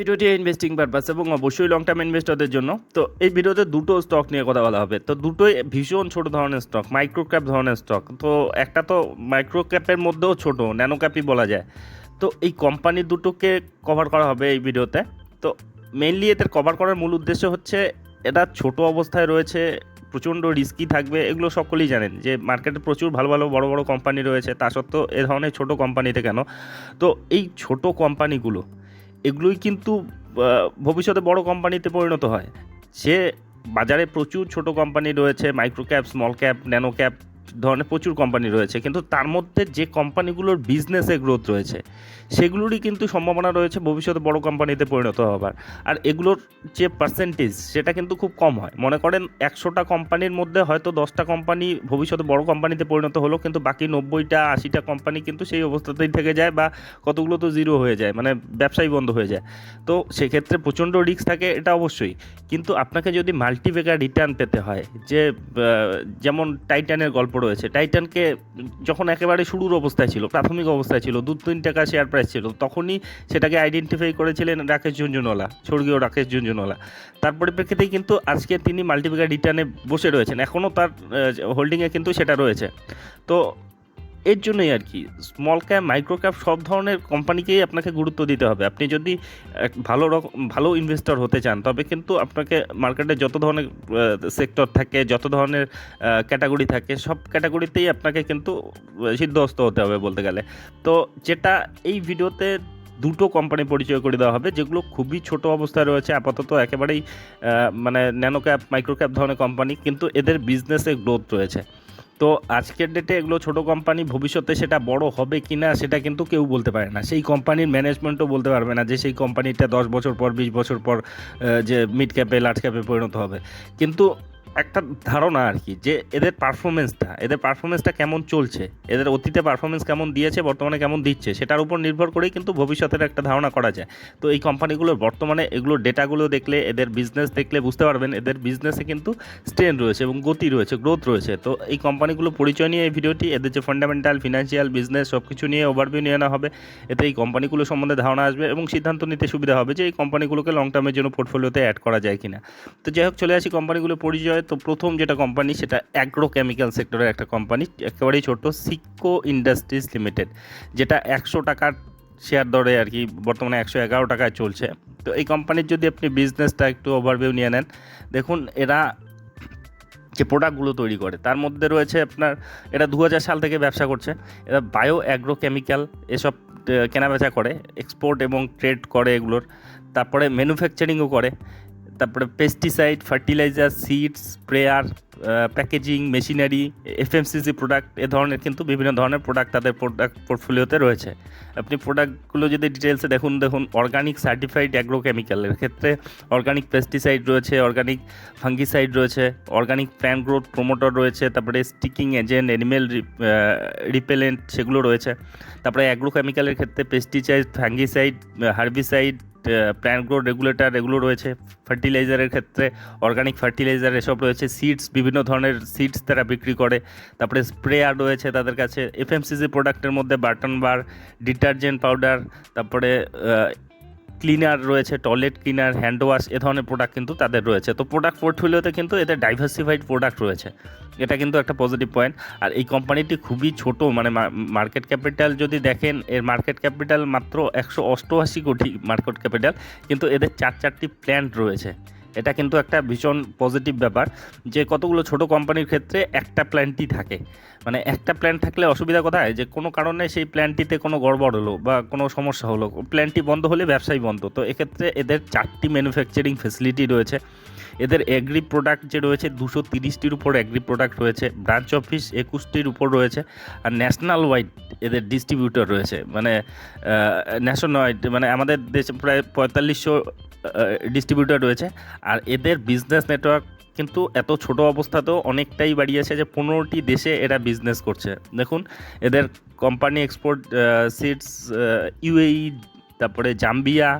ভিডিওটি investing purpose এবং অবশ্যই লং টার্ম ইনভেস্টরদের জন্য। তো এই ভিডিওতে দুটো স্টক নিয়ে কথা বলা হবে। তো দুটোই ভীষণ ছোট ধরনের স্টক মাইক্রো ক্যাপ ধরনের স্টক তো একটা তো মাইক্রো ক্যাপের মধ্যেও ছোট ন্যানো ক্যাপই বলা যায়। তো এই কোম্পানি দুটোকে কভার করা হবে এই ভিডিওতে। তো মেইনলি এদের কভার করার মূল উদ্দেশ্য হচ্ছে এটা ছোট অবস্থায় রয়েছে, প্রচণ্ড রিস্কি থাকবে, এগুলো সকলেই জানেন যে মার্কেটে প্রচুর ভালো ভালো বড় বড় কোম্পানি রয়েছে। তা সত্ত্বেও এ ধরনের ছোট কোম্পানিতে কেন? তো এই ছোট কোম্পানিগুলো এগুলোই কিন্তু ভবিষ্যতে বড় কোম্পানিতে পরিণত হয়। সে বাজারে প্রচুর ছোট কোম্পানি রয়েছে micro cap small cap nano cap ধরনের প্রচুর কোম্পানি রয়েছে, কিন্তু তার মধ্যে যে কোম্পানিগুলোর বিজনেসে গ্রোথ রয়েছে, সেগুলোরই কিন্তু সম্ভাবনা রয়েছে ভবিষ্যতে বড় কোম্পানিতে পরিণত হবার। আর এগুলোর যে পার্সেন্টেজ সেটা কিন্তু খুব কম হয়। মনে করেন একশোটা কোম্পানির মধ্যে হয়তো দশটা কোম্পানি ভবিষ্যতে বড় কোম্পানিতে পরিণত হলো, কিন্তু বাকি নব্বইটা, আশিটা কোম্পানি কিন্তু সেই অবস্থাতেই থেকে যায় বা কতগুলো তো জিরো হয়ে যায় মানে ব্যবসায়ী বন্ধ হয়ে যায়। তো সেক্ষেত্রে প্রচণ্ড রিস্ক থাকে এটা অবশ্যই। কিন্তু আপনাকে যদি মাল্টিভেগার রিটার্ন পেতে হয়, যে যেমন টাইটানের গল্প রয়েছে। টাইটানকে যখন একেবারে শুরুর অবস্থায় ছিল, প্রাথমিক অবস্থায় ছিল দু তিন টাকা শেয়ার প্রাইস ছিল, তখনই সেটাকে আইডেন্টিফাই করেছিলেন রাকেশ ঝুনঝুনওয়ালা, স্বর্গীয় রাকেশ ঝুনঝুনওয়ালা। তার পরিপ্রেক্ষিতেই কিন্তু আজকে তিনি মাল্টিভেগার রিটার্নে বসে রয়েছেন। এখনও তার হোল্ডিংয়ে কিন্তু সেটা রয়েছে। তো এর জন্যই আর কি স্মল ক্যাপ মাইক্রো ক্যাপ সব ধরনের কোম্পানিকেই আপনাকে গুরুত্ব দিতে হবে। আপনি যদি ভালো রকম ভালো ইনভেস্টর হতে চান তবে কিন্তু আপনাকে মার্কেটে যত ধরনের সেক্টর থাকে যত ধরনের ক্যাটাগরি থাকে সব ক্যাটাগরিতেই আপনাকে কিন্তু আহ, সিদ্ধহস্ত হতে হবে বলতে গেলে। তো যেটা এই ভিডিওতে দুটো কোম্পানি পরিচয় করে দেওয়া হবে যেগুলো খুবই ছোট অবস্থায় রয়েছে আপাতত একেবারেই মানে ন্যানো ক্যাপ মাইক্রো ক্যাপ ধরনের কোম্পানি কিন্তু এদের বিজনেসে গ্রোথ রয়েছে। তো আজকের ডেটে এগুলো ছোট কোম্পানি ভবিষ্যতে সেটা বড় হবে কি না সেটা কিন্তু কেউ বলতে পারে না। সেই কোম্পানির ম্যানেজমেন্টও বলতে পারবে না যে সেই কোম্পানিটা দশ বছর পর, বিশ বছর পর যে মিড ক্যাপে লার্জ ক্যাপে পরিণত হবে। কিন্তু একটা ধারণা আর কি যে এদের পারফরমেন্সটা এদের পারফরমেন্সটা কেমন চলছে, এদের অতীতে পারফরমেন্স কেমন দিয়েছে, বর্তমানে কেমন দিচ্ছে, সেটার উপর নির্ভর করেই কিন্তু ভবিষ্যতের একটা ধারণা করা যায়। তো এই কোম্পানিগুলোর বর্তমানে এগুলো ডেটাগুলো দেখলে, এদের বিজনেস দেখলে বুঝতে পারবেন, এদের বিজনেসে কিন্তু স্ট্রেন রয়েছে এবং গতি রয়েছে গ্রোথ রয়েছে। তো এই কোম্পানিগুলো পরিচয় নিয়ে এই ভিডিওটি, এদের যে ফান্ডামেন্টাল ফিনান্সিয়াল বিজনেস সব কিছু নিয়ে ওভারভিউ নিয়ে আনা হবে, এতে এই কোম্পানিগুলো সম্বন্ধে ধারণা আসবে এবং সিদ্ধান্ত নিতে সুবিধা হবে যে এই কোম্পানিগুলোকে লং টার্মের জন্য পোর্টফোলিওতে অ্যাড করা যায় কিনা। তো যাই হোক, চলে আসি কোম্পানিগুলো পরিচয় তো প্রথম যেটা কোম্পানি সেটা অ্যাগ্রো কেমিক্যাল সেক্টরের একটা কোম্পানি একেবারেই ছোট সিকো ইন্ডাস্ট্রিজ লিমিটেড যেটা একশো টাকার শেয়ার দরে আর কি, বর্তমানে একশো এগারো টাকায় চলছে। তো এই কোম্পানির যদি আপনি বিজনেসটা একটু ওভারভিউ নিয়ে নেন, দেখুন এরা যে প্রোডাক্টগুলো তৈরি করে, তার মধ্যে রয়েছে আপনার এটা দু সাল থেকে ব্যবসা করছে, এরা বায়ো অ্যাগ্রো কেমিক্যাল এসব কেনাবেচা করে এক্সপোর্ট এবং ট্রেড করে এগুলোর, তারপরে ম্যানুফ্যাকচারিংও করে তারপরে pesticide fertiliser seeds sprayer packaging machinery FMCG product এ ধরনের কিন্তু বিভিন্ন ধরনের প্রোডাক্ট তাদের প্রোডাক্ট পোর্টফোলিওতে রয়েছে। আপনি প্রোডাক্টগুলো যদি ডিটেলসে দেখুন দেখুন অর্গানিক সার্টিফাইড অ্যাগ্রোকেমিক্যালের ক্ষেত্রে অর্গানিক পেস্টিসাইড রয়েছে অর্গানিক ফাঙ্গিসাইড রয়েছে অর্গানিক প্ল্যান্ট গ্রোথ প্রোমোটর রয়েছে, তারপরে স্টিকিং এজেন্ট অ্যানিমেল রিপেলেন্ট সেগুলো রয়েছে। তারপরে অ্যাগ্রোকেমিক্যালের ক্ষেত্রে pesticide fungicide herbicide plant growth regulator এগুলো রয়েছে। ফার্টিলাইজারের ক্ষেত্রে অর্গানিক ফার্টিলাইজার এসব রয়েছে। সিডস বিভিন্ন ধরনের সিডস তারা বিক্রি করে। তারপরে স্প্রে আর রয়েছে তাদের কাছে। এফএমসিসি প্রোডাক্টের মধ্যে বাটন বার ডিটারজেন্ট পাউডার তারপরে ক্লিনার রয়েছে টয়লেট ক্লিনার হ্যান্ড ওয়াশ এ ধরনের প্রোডাক্ট কিন্তু তাদের রয়েছে। তো প্রোডাক্ট পোর্টফোলিওতে কিন্তু এদের ডাইভার্সিফাইড প্রোডাক্ট রয়েছে। এটা কিন্তু একটা পজিটিভ পয়েন্ট আর এই কোম্পানিটি খুবই ছোট মানে মার্কেট ক্যাপিটাল যদি দেখেন, এর মার্কেট ক্যাপিটাল মাত্র একশো অষ্টআশি কোটি মার্কেট ক্যাপিটাল কিন্তু এদের চার চারটি প্ল্যান্ট রয়েছে। এটা কিন্তু একটা ভীষণ পজিটিভ ব্যাপার যে কতগুলো ছোট কোম্পানির ক্ষেত্রে একটা প্ল্যানটি থাকে। মানে একটা প্ল্যান থাকলে অসুবিধা কোথায়? যে কোনো কারণে সেই প্ল্যানটিতে কোনো গড়বড় হলো বা কোনো সমস্যা হলো প্ল্যানটি বন্ধ হলে ব্যবসাই বন্ধ। তো এক্ষেত্রে এদের চারটি ম্যানুফ্যাকচারিং ফেসিলিটি রয়েছে। এদের এগ্রি প্রোডাক্ট যে রয়েছে, দুশো তিরিশটির উপর এগ্রি প্রোডাক্ট রয়েছে ব্রাঞ্চ অফিস একুশটির উপর রয়েছে, আর ন্যাশনাল ওয়াইড এদের ডিস্ট্রিবিউটর রয়েছে। মানে ন্যাশনাল ওয়াইড মানে আমাদের দেশে প্রায় পঁয়তাল্লিশশো ডিস্ট্রিবিউটর রয়েছে। আর এদের বিজনেস নেটওয়ার্ক কিন্তু এত ছোট অবস্থাতেও অনেকটাই বাড়িয়েছে যে পনেরোটি দেশে এরা বিজনেস করছে। দেখুন, এদের কোম্পানি এক্সপোর্ট সিডস ইউএই তারপরে Zambia,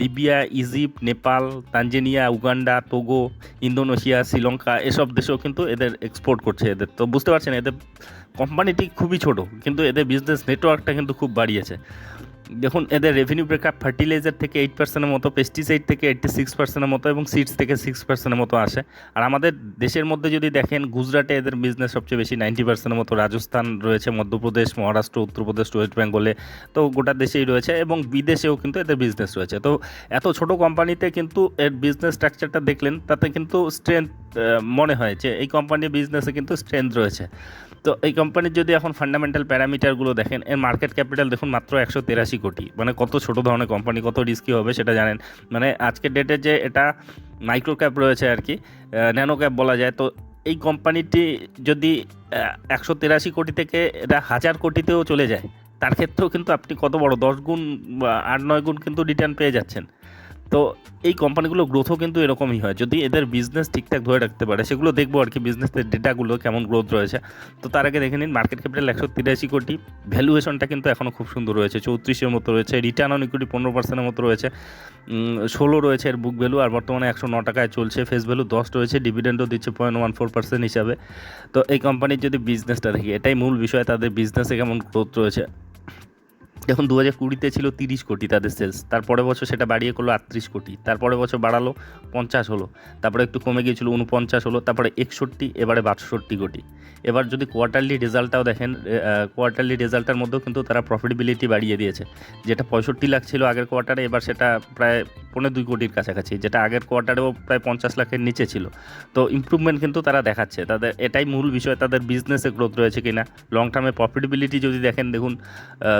Libya, Egypt, Nepal, Tanzania, Uganda, Togo, Indonesia, Sri Lanka, এসব দেশেও কিন্তু এদের এক্সপোর্ট করছে এদের। তো বুঝতে পারছেন, এদের কোম্পানিটি খুবই ছোট, কিন্তু এদের বিজনেস নেটওয়ার্কটা কিন্তু খুব বাড়িয়েছে। দেখুন, এদের রেভিনিউ ব্রেকআপ ফার্টিলাইজার থেকে এইট পার্সেন্টের মতো পেস্টিসাইড থেকে এইটটি সিক্স পার্সেন্টের মতো এবং সিডস থেকে সিক্স পার্সেন্টের মতো আসে। আর আমাদের দেশের মধ্যে যদি দেখেন, গুজরাটে এদের বিজনেস সবচেয়ে বেশি নাইনটি পার্সেন্টের মতো, রাজস্থান রয়েছে, মধ্যপ্রদেশ, মহারাষ্ট্র, উত্তরপ্রদেশ ওয়েস্ট বেঙ্গলে তো গোটা দেশেই রয়েছে এবং বিদেশেও কিন্তু এদের বিজনেস রয়েছে। তো এত ছোট কোম্পানিতে কিন্তু এর বিজনেস স্ট্রাকচারটা দেখলেন, তাতে কিন্তু স্ট্রেংথ মনে হয় যে এই কোম্পানির বিজনেসে কিন্তু স্ট্রেংথ রয়েছে। তো এই কোম্পানির যদি এখন ফান্ডামেন্টাল প্যারামিটারগুলো দেখেন, এর মার্কেট ক্যাপিটাল দেখুন মাত্র একশো তেরাশি কোটি। মানে কত ছোট ধরনের কোম্পানি কত রিস্কি হবে সেটা জানেন। মানে আজকের ডেটে যে এটা মাইক্রো ক্যাপ রয়েছে আর কি ন্যানো ক্যাপ বলা যায়। তো এই কোম্পানিটি যদি একশো তেরাশি কোটি থেকে এটা হাজার কোটিতেও চলে যায়, তার ক্ষেত্রেও কিন্তু আপনি কত বড় দশ গুণ বা আট নয় গুণ কিন্তু রিটার্ন পেয়ে যাচ্ছেন। তো এই কোম্পানিগুলো গ্রোথও কিন্তু এরকমই হয়। যদি এদের বিজনেস ঠিকঠাক ধরে রাখতে পারে, সেগুলো দেখব আর কি বিজনেসের ডেটাগুলো কেমন গ্রোথ রয়েছে। তো তার আগে দেখে নিন মার্কেট ক্যাপিটাল একশো তিরাশি কোটি। ভ্যালুয়েশনটা কিন্তু এখনও খুব সুন্দর রয়েছে, চৌত্রিশের মতো রয়েছে। রিটার্ন অন ইকুইটি পনেরো পার্সেন্টের মতো রয়েছে। ষোলো রয়েছে এর বুক ভ্যালু আর বর্তমানে একশো ন টাকায় চলছে। ফেস ভ্যালু দশ রয়েছে ডিভিডেন্ডও দিচ্ছে পয়েন্ট ওয়ান ফোর পার্সেন্ট হিসাবে। তো এই কোম্পানির যদি বিজনেসটা দেখি, এটাই মূল বিষয়, তাদের বিজনেসে কেমন গ্রোথ রয়েছে। দেখুন দু হাজার কুড়িতে ছিল তিরিশ কোটি তাদের সেলস তারপরে বছর সেটা বাড়িয়ে করল আটত্রিশ কোটি তারপরে বছর বাড়ালো পঞ্চাশ হলো, তারপরে একটু কমে গিয়েছিল উনপঞ্চাশ হলো, তারপরে একষট্টি, এবারে বাষট্টি কোটি। এবার যদি কোয়ার্টারলি রেজাল্টটাও দেখেন কোয়ার্টারলি রেজাল্টের মধ্যেও কিন্তু তারা প্রফিটেবিলিটি বাড়িয়ে দিয়েছে। যেটা পঁয়ষট্টি লাখ ছিল আগের কোয়ার্টারে এবার সেটা প্রায় পনেরো দুই কোটির কাছাকাছি, যেটা আগের কোয়ার্টারেও প্রায় পঞ্চাশ লাখের নিচে ছিল। তো ইম্প্রুভমেন্ট কিন্তু তারা দেখাচ্ছে, তাদের এটাই মূল বিষয়, তাদের বিজনেসে গ্রোথ রয়েছে কিনা। লং টার্মে প্রফিটেবিলিটি যদি দেখেন, দেখুন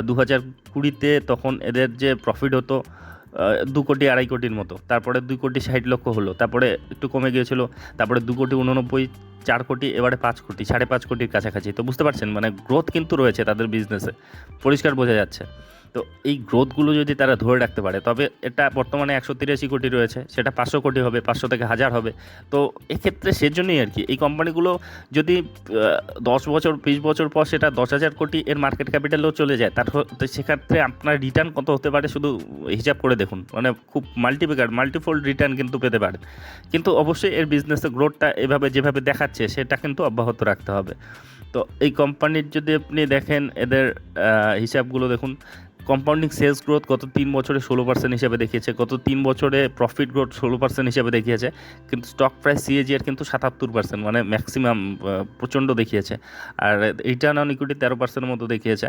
দু হাজার কুড়িতে তখন এদের যে প্রফিট হতো দু কোটি আড়াই কোটির মতো। তারপরে দুই কোটি ষাট লক্ষ হলো। তারপরে একটু কমে গিয়েছিল। তারপরে দু কোটি উননব্বই চার কোটি, এবারে পাঁচ কোটি, সাড়ে পাঁচ কোটির কাছাকাছি। তো বুঝতে পারছেন মানে গ্রোথ কিন্তু রয়েছে তাদের বিজনেসে পরিষ্কার বোঝা যাচ্ছে। তো এই গ্রোথগুলো যদি তারা ধরে রাখতে পারে, তবে এটা বর্তমানে একশো তিরাশি কোটি রয়েছে, সেটা পাঁচশো কোটি হবে, পাঁচশো থেকে হাজার হবে। তো এক্ষেত্রে সেজন্যই আর কি, এই কোম্পানিগুলো যদি দশ বছর, বিশ বছর পর সেটা দশ হাজার কোটি এর মার্কেট ক্যাপিটালেও চলে যায়, তার সেক্ষেত্রে আপনার রিটার্ন কত হতে পারে শুধু হিসাব করে দেখুন। মানে খুব মাল্টিপ্লিকার মাল্টিফোল্ড রিটার্ন কিন্তু পেতে পারেন। কিন্তু অবশ্যই এর বিজনেসের গ্রোথটা এভাবে যেভাবে দেখাচ্ছে সেটা কিন্তু অব্যাহত রাখতে হবে। তো এই কোম্পানির যদি আপনি দেখেন, এদের হিসাবগুলো দেখুন কম্পাউন্ডিং সেলস গ্রোথ গত তিন বছরে ষোলো পার্সেন্ট হিসেবে দেখিয়েছে, গত তিন বছরে প্রফিট গ্রোথ ষোলো পার্সেন্ট হিসেবে দেখিয়েছে, কিন্তু স্টক প্রাইস সিএজিআর কিন্তু সাতাত্তর পার্সেন্ট মানে ম্যাক্সিমাম প্রচণ্ড দেখিয়েছে। আর রিটার্ন অন ইকুইটি তেরো পার্সেন্টের মতো দেখিয়েছে।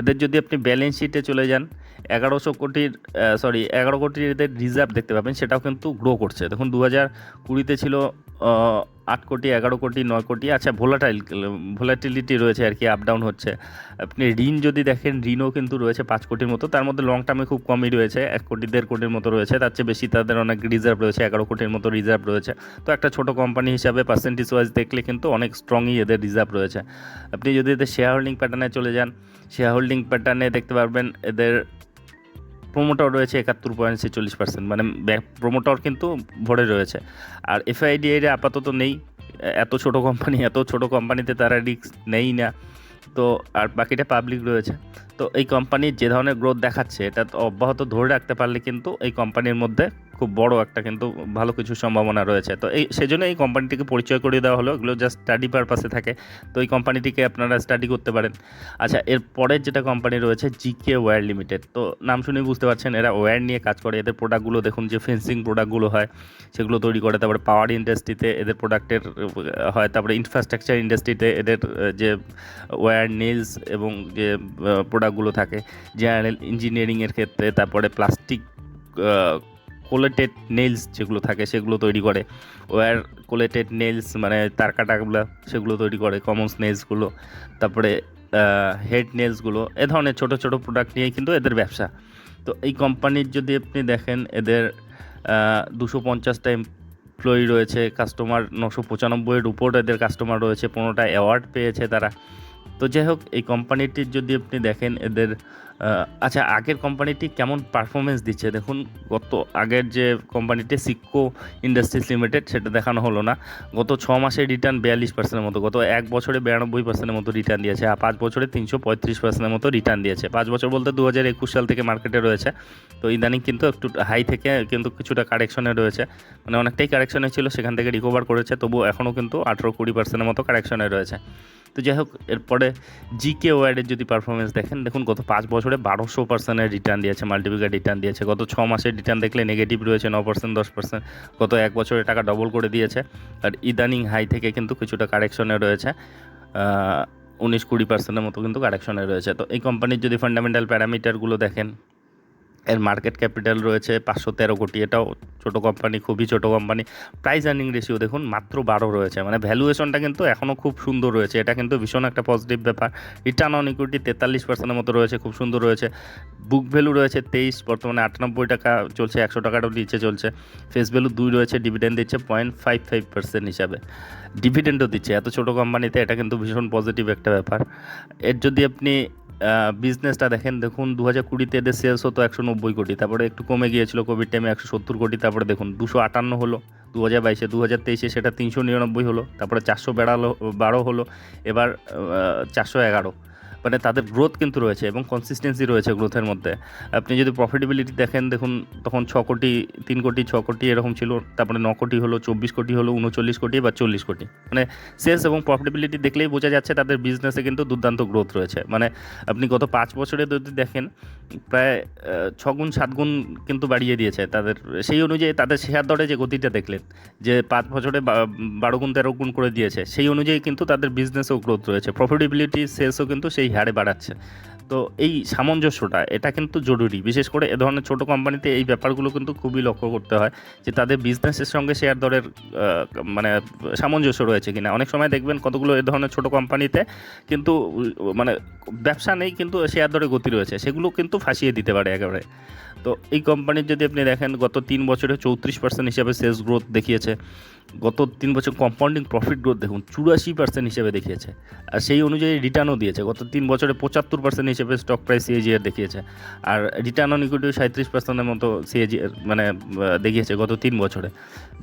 এদের যদি আপনি ব্যালেন্স শিটে চলে যান, এগারোশো কোটির সরি এগারো কোটির এদের রিজার্ভ দেখতে পাবেন, সেটাও কিন্তু গ্রো করছে। দেখুন দু হাজার কুড়িতে ছিল আট কোটি, এগারো কোটি, নয় কোটি আচ্ছা ভোলাটাইল ভোলাটিলিটি রয়েছে আর কি আপ ডাউন হচ্ছে। আপনি ঋণ যদি দেখেন, ঋণও কিন্তু রয়েছে পাঁচ কোটির মতো, তার মধ্যে লং টার্মে খুব কমই রয়েছে, এক কোটি, দেড় কোটির মতো রয়েছে, তার চেয়ে বেশি তাদের অনেক রিজার্ভ রয়েছে, এগারো কোটির মতো রিজার্ভ রয়েছে। তো একটা ছোটো কোম্পানি হিসাবে পার্সেন্টেজ ওয়াইজ দেখলে কিন্তু অনেক স্ট্রংই এদের রিজার্ভ রয়েছে। আপনি যদি এদের শেয়ার হোল্ডিং প্যাটার্নে চলে যান শেয়ার হোল্ডিং প্যাটার্নে দেখতে পারবেন, এদের প্রোমোটর রয়েছে একাত্তর পয়েন্ট ছেচল্লিশ পার্সেন্ট মানে প্রোমোটার কিন্তু ভরে রয়েছে। আর এফআইডি এর আপাতত নেই, এত ছোট কোম্পানি এত ছোট কোম্পানিতে তারা রিস্ক নেই না। তো আর বাকিটা পাবলিক রয়েছে। তো এই কোম্পানির যে ধরনের গ্রোথ দেখাচ্ছে, এটা অব্যাহত ধরে রাখতে পারলে কিন্তু এই কোম্পানির মধ্যে খুব বড় একটা কিন্তু ভালো কিছু সম্ভাবনা রয়েছে। তো এই, সেজন্য এই কোম্পানিটিকে পরিচয় করিয়ে দেওয়া হলো, এগুলো জাস্ট স্টাডি পারপাসে থাকে। তো এই কোম্পানিটিকে আপনারা স্টাডি করতে পারেন। আচ্ছা এর পরের যেটা কোম্পানি রয়েছে জিকে ওয়্যার লিমিটেড তো নাম শুনেই বুঝতে পারছেন, এরা ওয়্যার নিয়ে কাজ করে। এদের প্রোডাক্টগুলো দেখুন, যে ফেন্সিং প্রোডাক্টগুলো হয়, সেগুলো তৈরি করে। তারপরে পাওয়ার ইন্ডাস্ট্রিতে এদের প্রোডাক্টের হয়। তারপরে ইনফ্রাস্ট্রাকচার ইন্ডাস্ট্রিতে এদের যে ওয়্যার নেলস এবং যে প্রোডাক্টগুলো থাকে জেনারেল ইঞ্জিনিয়ারিংয়ের ক্ষেত্রে। তারপরে প্লাস্টিক কোলেটেড নেলস যেগুলো থাকে, সেগুলো তৈরি করে। ওয়ার কোলেটেড নেলস মানে তার কাটাগুলো সেগুলো তৈরি করে কমন্স নেলসগুলো তারপরে হেড নেলসগুলো এ ধরনের ছোটো ছোটো প্রোডাক্ট নিয়ে কিন্তু এদের ব্যবসা। তো এই কোম্পানির যদি আপনি দেখেন, এদের দুশো পঞ্চাশটা এমপ্লয়ি রয়েছে কাস্টমার নশো পঁচানব্বইয়ের উপর এদের কাস্টমার রয়েছে পনেরোটা অ্যাওয়ার্ড পেয়েছে তারা। তো যাই হোক, এই কোম্পানিটির যদি আপনি দেখেন, এদের আচ্ছা আগের কোম্পানিটি কেমন পারফরমেন্স দিচ্ছে? দেখুন, গত আগের যে কোম্পানিটি সিক্কো ইন্ডাস্ট্রিজ লিমিটেড সেটা দেখানো হলো না। গত ছ মাসে রিটার্ন বিয়াল্লিশ পার্সেন্টের মতো, গত এক বছরে বিরানব্বই পার্সেন্টের মতো রিটার্ন দিয়েছে, আর পাঁচ বছরে তিনশো পঁয়ত্রিশ পার্সেন্টের মতো রিটার্ন দিয়েছে। পাঁচ বছর বলতে দু হাজার একুশ সাল থেকে মার্কেটে রয়েছে। তো ইদানিং কিন্তু একটু হাই থেকে কিন্তু কিছুটা কারেকশনে রয়েছে। মানে অনেকটাই কারেকশনে ছিল সেখান থেকে রিকভার করেছে তবু এখনও কিন্তু আঠেরো কুড়ি পার্সেন্টের মতো কারেকশনে রয়েছে। তো যাই হোক, এরপরে জিকে ওয়ার্ডের যদি পারফরমেন্স দেখেন, দেখুন গত পাঁচ বছর বছরে বারোশো পার্সেন্টের রিটার্ন দিয়েছে মাল্টিপ্লিকার রিটার্ন দিয়েছে। গত ছ মাসের রিটার্ন দেখলে নেগেটিভ রয়েছে ন পার্সেন্ট দশ পার্সেন্ট গত এক বছরে টাকা ডবল করে দিয়েছে। আর ইদানিং হাই থেকে কিন্তু কিছুটা কারেকশনে রয়েছে। উনিশ কুড়ি পার্সেন্টের মতো কিন্তু কারেকশনে রয়েছে। তো এই কোম্পানির যদি ফান্ডামেন্টাল প্যারামিটারগুলো দেখেন এর মার্কেট ক্যাপিটাল রয়েছে পাঁচশো তেরো কোটি। এটাও ছোটো কোম্পানি খুবই ছোটো কোম্পানি প্রাইস আর্নিং রেশিও দেখুন, মাত্র বারো রয়েছে। মানে ভ্যালুয়েশনটা কিন্তু এখনও খুব সুন্দর রয়েছে। এটা কিন্তু ভীষণ একটা পজিটিভ ব্যাপার। রিটার্ন অন ইকুইটি তেতাল্লিশ পার্সেন্টের মতো রয়েছে, খুব সুন্দর রয়েছে। বুক ভ্যালু রয়েছে তেইশ, বর্তমানে আটানব্বই টাকা চলছে, একশো টাকাটাও নিচে চলছে। ফেস ভ্যালু দুই রয়েছে ডিভিডেন্ড দিচ্ছে পয়েন্ট ফাইভ ফাইভ পার্সেন্ট হিসাবে। ডিভিডেন্ডও দিচ্ছে। এত ছোটো কোম্পানিতে এটা কিন্তু ভীষণ পজিটিভ একটা ব্যাপার। এর যদি আপনি বিজনেসটা দেখেন, দেখুন দু হাজার কুড়িতে এদের সেলস হতো একশো নব্বই নব্বই কোটি, তারপরে একটু কমে গিয়েছিল কোভিড টাইমে একশো সত্তর কোটি, তারপরে দেখুন দুশো আটান্ন হলো দু হাজার বাইশে দু হাজার তেইশে সেটা তিনশো নিরানব্বই হলো, তারপরে চারশো বেড়ালো, বারো হলো, এবার চারশো এগারো। মানে তাদের গ্রোথ কিন্তু রয়েছে এবং কনসিস্টেন্সি রয়েছে গ্রোথের মধ্যে। আপনি যদি প্রফিটেবিলিটি দেখেন, দেখুন তখন ছ কোটি, তিন কোটি, ছ কোটি এরকম ছিল, তারপরে ন কোটি হলো, চব্বিশ কোটি হলো, উনচল্লিশ কোটি বা চল্লিশ কোটি। মানে সেলস এবং প্রফিটেবিলিটি দেখলেই বোঝা যাচ্ছে তাদের বিজনেসে কিন্তু দুর্দান্ত গ্রোথ রয়েছে। মানে আপনি গত পাঁচ বছরে যদি দেখেন, প্রায় ছগুণ, সাতগুণ কিন্তু বাড়িয়ে দিয়েছে তাদের। সেই অনুযায়ী তাদের শেয়ার দরে যে গতিটা দেখলেন, যে পাঁচ বছরে বারো গুণ, তেরো গুণ করে দিয়েছে, সেই অনুযায়ী কিন্তু তাদের বিজনেসেও গ্রোথ রয়েছে। প্রফিটেবিলিটি সেলসও কিন্তু সেই হারে বাড়াচ্ছে। তো এই সামঞ্জস্যটা, এটা কিন্তু জরুরি। বিশেষ করে এ ধরনের ছোটো কোম্পানিতে এই ব্যাপারগুলো কিন্তু খুবই লক্ষ্য করতে হয় যে তাদের বিজনেসের সঙ্গে শেয়ার দরের মানে সামঞ্জস্য রয়েছে কিনা। অনেক সময় দেখবেন কতগুলো এ ধরনের ছোটো কোম্পানিতে কিন্তু মানে ব্যবসা নেই কিন্তু শেয়ার দরে গতি রয়েছে। সেগুলো কিন্তু ফাঁসিয়ে দিতে পারে একেবারে। তো এই কোম্পানির যদি আপনি দেখেন, গত তিন বছরে চৌত্রিশ পার্সেন্ট হিসাবে সেলস গ্রোথ দেখিয়েছে। গত তিন বছর কম্পাউন্ডিং প্রফিট গ্রোথ দেখুন চুরাশি পার্সেন্ট হিসেবে দেখিয়েছে। আর সেই অনুযায়ী রিটার্নও দিয়েছে। গত তিন বছরে পঁচাত্তর পার্সেন্ট হিসেবে স্টক প্রাইস সিএজিআর দেখিয়েছে। আর রিটার্ন অন ইকুইটিও সাঁত্রিশ পার্সেন্টের মতো সিএজিআর মানে দেখিয়েছে গত তিন বছরে।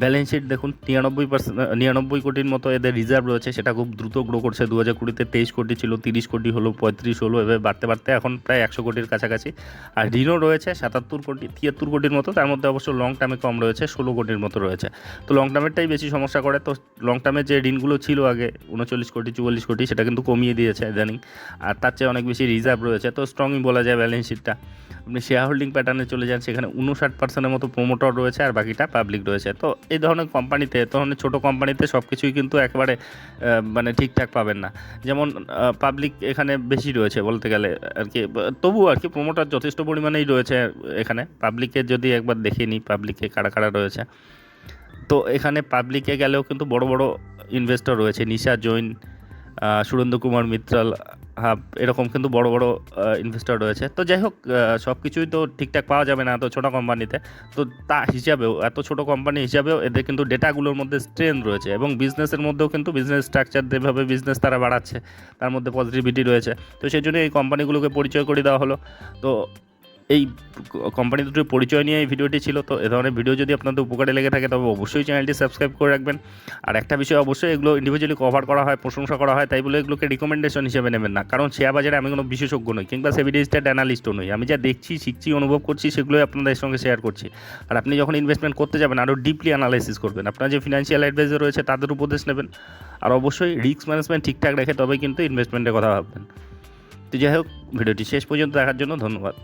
ব্যালেন্স শিট দেখুন নিরানব্বই পার্সেন্ট নিরানব্বই কোটির মতো এদের রিজার্ভ রয়েছে। সেটা খুব দ্রুত গ্রো করছে। দু হাজার কুড়িতে তেইশ কোটি ছিল, তিরিশ কোটি হলো, পঁয়ত্রিশ হলো, এভাবে বাড়তে বাড়তে এখন প্রায় একশো কোটির কাছাকাছি। আর ঋণও রয়েছে, সাতাত্তর কোটি, তিয়াত্তর কোটির মতো। তার মধ্যে অবশ্য লং টার্মে কম রয়েছে, ষোলো কোটির মতো রয়েছে। তো লং টার্মেরটাই বেশি সমস্যা করে। তো লং টার্মে যে ঋণগুলো ছিল আগে, উনচল্লিশ কোটি, চুয়াল্লিশ কোটি, সেটা কিন্তু কমিয়ে দিয়েছে ইদানিং। আর তার চেয়ে অনেক বেশি রিজার্ভ রয়েছে। তো স্ট্রংই বলা যায় ব্যালেন্স শিটটা আপনি শেয়ার হোল্ডিং প্যাটার্নে চলে যান, সেখানে উনষাট পার্সেন্টের মতো প্রোমোটর রয়েছে আর বাকিটা পাবলিক রয়েছে। তো এই ধরনের কোম্পানিতে এ ধরনের ছোটো কোম্পানিতে সব কিছুই কিন্তু একেবারে মানে ঠিকঠাক পাবেন না। যেমন পাবলিক এখানে বেশি রয়েছে বলতে গেলে আর কি। তবুও আর কি প্রোমোটার যথেষ্ট পরিমাণেই রয়েছে এখানে। পাবলিকে যদি একবার দেখে নিই পাবলিকে কারা কারা রয়েছে। তো এখানে পাবলিকে গেলেও কিন্তু বড় বড় ইনভেস্টর রয়েছে। নিশা, জৈন সুরেন্দ্র কুমার, মিত্রাল, হাব, এরকম কিন্তু বড় বড় ইনভেস্টর রয়েছে। তো যাই হোক সব কিছুই তো ঠিকঠাক পাওয়া যাবে না এত ছোটো কোম্পানিতে তো। তা হিসাবেও, এত ছোট কোম্পানি হিসাবেও এদের কিন্তু ডেটাগুলোর মধ্যে স্ট্রেন রয়েছে এবং বিজনেসের মধ্যেও কিন্তু বিজনেস স্ট্রাকচার যেভাবে বিজনেস তারা বাড়াচ্ছে। তার মধ্যে পজিটিভিটি রয়েছে। তো সেই জন্য এই কোম্পানিগুলোকে পরিচয় করে দেওয়া হলো। তো এই কোম্পানি দুটোর পরিচয় নিয়ে এই ভিডিওটি ছিল, তো এ ধরনের ভিডিও যদি আপনাদের উপকারে লেগে থাকে, তবে অবশ্যই চ্যানেলটি সাবস্ক্রাইব করে রাখবেন। আর একটা বিষয় অবশ্যই, এগুলো ইন্ডিভিজুয়ালি কভার করা হয়, প্রশংসা করা হয়, তাই বলে এগুলোকে রিকমেন্ডেশন হিসেবে নেবেন না। কারণ শেয়ার বাজারে আমি কোনো বিশেষজ্ঞ নই, কিংবা সেবি রেজিস্টার্ড অ্যানালিস্টও নই। আমি যা দেখছি, শিখছি, অনুভব করছি, সেগুলোই আপনাদের সঙ্গে শেয়ার করছি। আর আপনি যখন ইনভেস্টমেন্ট করতে যাবেন আরও ডিপলি অ্যানালাইসিস করবেন। আপনার যে ফিনান্সিয়াল অ্যাডভাইজার রয়েছে, তাদের উপদেশ নেবেন। আর অবশ্যই রিস্ক ম্যানেজমেন্ট ঠিকঠাক রেখে তবে কিন্তু ইনভেস্টমেন্টের কথা ভাববেন। তো যাই হোক ভিডিওটি শেষ পর্যন্ত দেখার জন্য ধন্যবাদ।